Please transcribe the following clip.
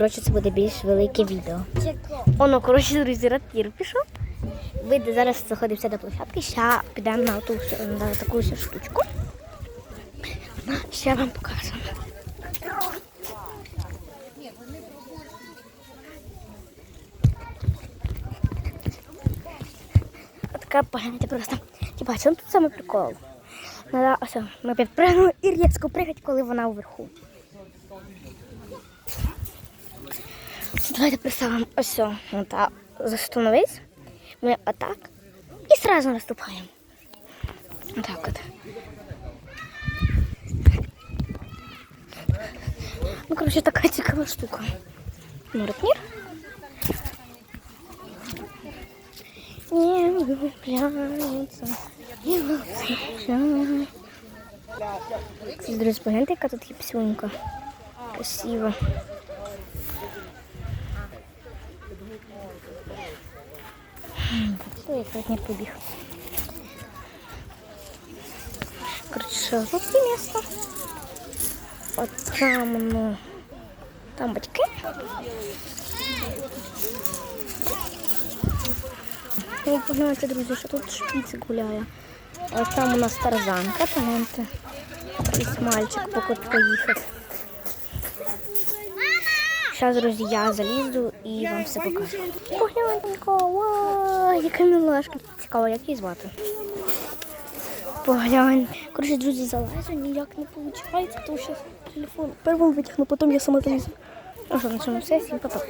коротше, це буде більш велике відео. Оно, коротше, друзі, ратір пішов. Ви зараз заходимося до площадки, ще підемо на, ту, на таку штучку. Ще вам покажу. Отака погляньте просто. Типа, що тут саме прикол? Ну, Надо, ось, ми підпрыгнули і різко пригать, коли вона вверху. Давайте представимо а ось Мы вот так и сразу наступаем. Вот так вот. Ну, короче, такая цікава штука. Муротнір. Не влюбляються, не влюбляються. Друзі, погляньте, какая тут є. Красиво. Все, я сьогодні побіг. Коротше, зовсім місто. От там, ну, там батьки. Ну, понимаете, друзі, що тут шпіць гуляє. А там у нас тарзанка, там, там, там, там, там, там, там, Зараз, друзі, я залізу і вам все покажу. Погляньте, вау, яка мілашка. Цікаво, як її звати. Поглянь. Коротше, друзі, залазю, ніяк не виходить, тому що телефон перво витягну, потім я сама залізу. А що, на цьому все, всім потім.